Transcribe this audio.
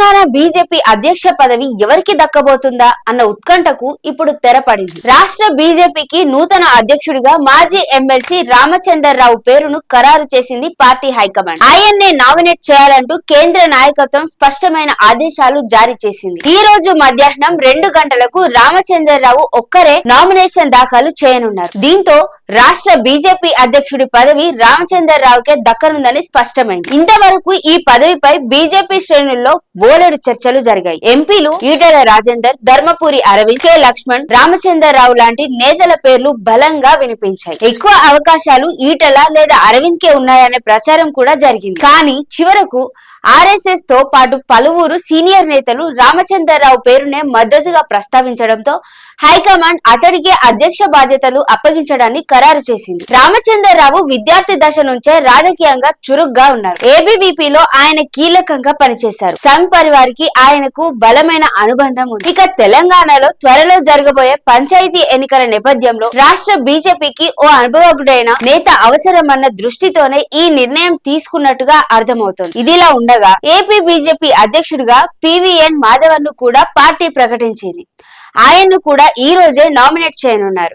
Telangana BJP అధ్యక్ష పదవి ఎవరికి దక్కబోతుందా అన్న ఉత్కంఠకు ఇప్పుడు తెరపడింది రాష్ట్ర బీజేపీకి నూతన అధ్యక్షుడిగా మాజీ ఎమ్మెల్సీ రామచందర్రావు పేరును ఖరారు చేసింది పార్టీ హైకమాండ్. ఆయన్నే నామినేట్ చేయాలంటూ కేంద్ర నాయకత్వం స్పష్టమైన ఆదేశాలు జారీ చేసింది. ఈ రోజు మధ్యాహ్నం రెండు గంటలకు రామచందర్రావు ఒక్కరే నామినేషన్ దాఖలు చేయనున్నారు. దీంతో రాష్ట్ర బీజేపీ అధ్యక్షుడి పదవి రామచందర్రావుకే దక్కనుందని స్పష్టమైంది. ఇంతవరకు ఈ పదవిపై బీజేపీ శ్రేణుల్లో బోలెడు చర్చలు జరిగాయి. ఎంపీలు ఈటెల రాజేందర్ ధర్మపురి అరవింద్ కె లక్ష్మణ్ రామచంద్రరావు లాంటి నేతల పేర్లు బలంగా వినిపించాయి. ఎక్కువ అవకాశాలు ఈటెల లేదా అరవింద్ కే ఉన్నాయనే ప్రచారం కూడా జరిగింది. కానీ చివరకు ఆర్ఎస్ఎస్తో పాటు పలువురు సీనియర్ నేతలు రామచంద్రరావు పేరునే మద్దతుగా ప్రస్తావించడంతో హైకమాండ్ అతడికే అధ్యక్ష బాధ్యతలు అప్పగించడాన్ని ఖరారు చేసింది. రామచంద్రరావు విద్యార్థి దశ నుంచే రాజకీయంగా చురుగ్గా ఉన్నారు. ఏబీవీపీలో ఆయన కీలకంగా పనిచేశారు. సంఘ్ పరివారికి ఆయనకు బలమైన అనుబంధం ఉంది. ఇక తెలంగాణలో త్వరలో జరగబోయే పంచాయతీ ఎన్నికల నేపథ్యంలో రాష్ట్ర బీజేపీకి ఓ అనుభవజ్ఞుడైన నేత అవసరమన్న దృష్టితోనే ఈ నిర్ణయం తీసుకున్నట్టుగా అర్థమవుతోంది. ఇదిలా ఉండగా ఏపీ బీజేపీ అధ్యక్షుడిగా పివిఎన్ మాధవన్ను కూడా పార్టీ ప్రకటించింది. ఆయన్ను కూడా ఈ రోజే నామినేట్ చేయనున్నారు.